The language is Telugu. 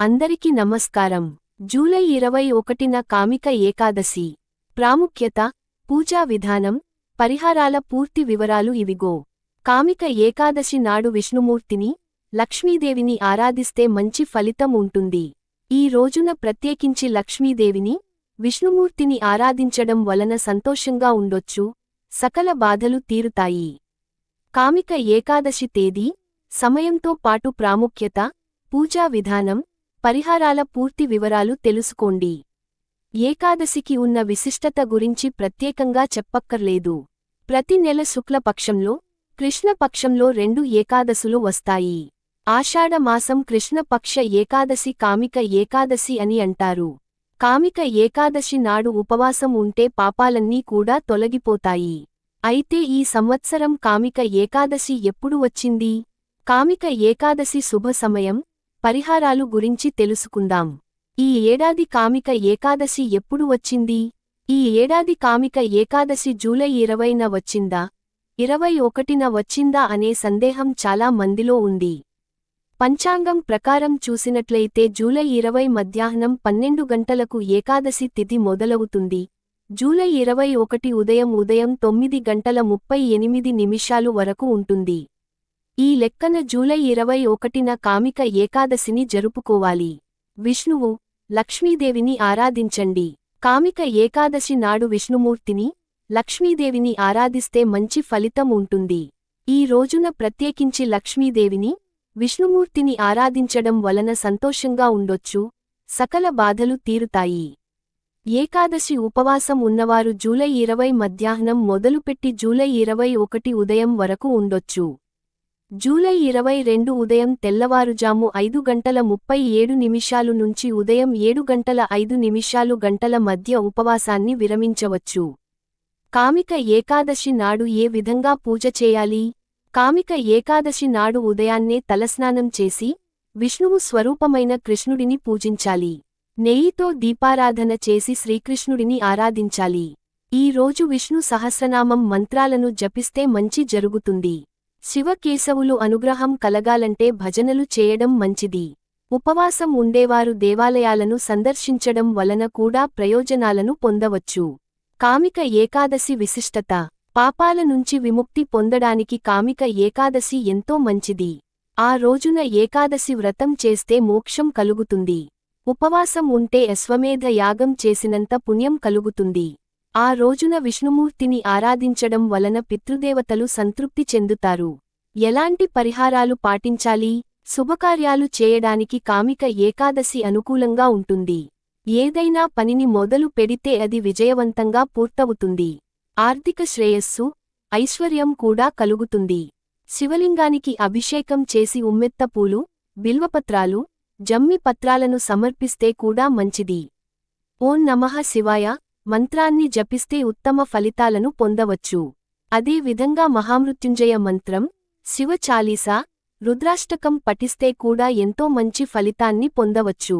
అందరికి నమస్కారం. జూలై ఇరవై ఒకటిన కామిక ఏకాదశి. ప్రాముఖ్యత పూజా విధానం పరిహారాల పూర్తి వివరాలు ఇవిగో. కామిక ఏకాదశి నాడు విష్ణుమూర్తిని లక్ష్మీదేవిని ఆరాధిస్తే మంచి ఫలితం ఉంటుంది. ఈ రోజున ప్రత్యేకించి లక్ష్మీదేవిని విష్ణుమూర్తిని ఆరాధించడం వలన సంతోషంగా ఉండొచ్చు సకల బాధలు తీరుతాయి. కామిక ఏకాదశి తేదీ సమయంతో పాటు ప్రాముఖ్యత పూజా విధానం పరిహారాల పూర్తి వివరాలు తెలుసుకోండి. ఏకాదశికి ఉన్న విశిష్టత గురించి ప్రత్యేకంగా చెప్పక్కర్లేదు. ప్రతి నెల శుక్లపక్షంలో కృష్ణపక్షంలో రెండు ఏకాదశులు వస్తాయి. ఆషాఢమాసం కృష్ణపక్ష ఏకాదశి కామిక ఏకాదశి అని అంటారు. కామిక ఏకాదశి నాడు ఉపవాసం ఉంటే పాపాలన్నీ కూడా తొలగిపోతాయి. అయితే ఈ సంవత్సరం కామిక ఏకాదశి ఎప్పుడు వచ్చింది? కామిక ఏకాదశి శుభ సమయం పరిహారాలు గురించి తెలుసుకుందాం. ఈ ఏడాది కామిక ఏకాదశి ఎప్పుడు వచ్చింది? ఈ ఏడాది కామిక ఏకాదశి జూలై ఇరవైన వచ్చిందా? ఇరవై ఒకటిన వచ్చిందా అనే సందేహం చాలా మందిలో ఉంది. పంచాంగం ప్రకారం చూసినట్లయితే జూలై ఇరవై మధ్యాహ్నం పన్నెండు గంటలకు ఏకాదశి తిథి మొదలవుతుంది. జూలై ఇరవై ఒకటి ఉదయం ఉదయం తొమ్మిది గంటల ముప్పై ఎనిమిది నిమిషాలు వరకు ఉంటుంది. ఈ లెక్కన జూలై ఇరవై ఒకటిన కామిక ఏకాదశిని జరుపుకోవాలి. విష్ణువు లక్ష్మీదేవిని ఆరాధించండి. కామిక ఏకాదశి నాడు విష్ణుమూర్తిని లక్ష్మీదేవిని ఆరాధిస్తే మంచి ఫలితం ఉంటుంది. ఈ రోజున ప్రత్యేకించి లక్ష్మీదేవిని విష్ణుమూర్తిని ఆరాధించడం వలన సంతోషంగా ఉండొచ్చు సకల బాధలు తీరుతాయి. ఏకాదశి ఉపవాసం ఉన్నవారు జూలై ఇరవై మధ్యాహ్నం మొదలుపెట్టి జూలై ఇరవై ఒకటి ఉదయం వరకు ఉండొచ్చు. జూలై ఇరవై రెండు ఉదయం తెల్లవారుజాము ఐదు గంటల ముప్పై ఏడు నిమిషాలు నుంచి ఉదయం ఏడు గంటల ఐదు నిమిషాలు గంటల మధ్య ఉపవాసాన్ని విరమించవచ్చు. కామిక ఏకాదశి నాడు ఏ విధంగా పూజ చేయాలి? కామిక ఏకాదశి నాడు ఉదయాన్నే తలస్నానం చేసి విష్ణువు స్వరూపమైన కృష్ణుడిని పూజించాలి. నెయ్యితో దీపారాధన చేసి శ్రీకృష్ణుడిని ఆరాధించాలి. ఈ రోజు విష్ణు సహస్రనామం మంత్రాలను జపిస్తే మంచి జరుగుతుంది. శివకేశవులు అనుగ్రహం కలగాలంటే భజనలు చేయడం మంచిది. ఉపవాసం ఉండేవారు దేవాలయాలను సందర్శించడం వలన కూడా ప్రయోజనాలను పొందవచ్చు. కామిక ఏకాదశి విశిష్టత. పాపాల నుంచి విముక్తి పొందడానికి కామిక ఏకాదశి ఎంతో మంచిది. ఆ రోజున ఏకాదశి వ్రతం చేస్తే మోక్షం కలుగుతుంది. ఉపవాసం ఉంటే అశ్వమేధ యాగం చేసినంత పుణ్యం కలుగుతుంది. ఆ రోజున విష్ణుమూర్తిని ఆరాధించడం వలన పితృదేవతలు సంతృప్తి చెందుతారు. ఎలాంటి పరిహారాలు పాటించాలి? శుభకార్యాలు చేయడానికి కామిక ఏకాదశి అనుకూలంగా ఉంటుంది. ఏదైనా పనిని మొదలు పెడితే అది విజయవంతంగా పూర్తవుతుంది. ఆర్థిక శ్రేయస్సు ఐశ్వర్యం కూడా కలుగుతుంది. శివలింగానికి అభిషేకం చేసి ఉమ్మెత్తపూలు బిల్వపత్రాలు జమ్మి పత్రాలను సమర్పిస్తే కూడా మంచిది. ఓం నమః శివాయ. మంత్రాన్ని జపిస్తే ఉత్తమ ఫలితాలను పొందవచ్చు. అదే విధంగా మహామృత్యుంజయ మంత్రం శివ చాలీసా రుద్రాష్టకం పఠిస్తే కూడా ఎంతో మంచి ఫలితాన్ని పొందవచ్చు.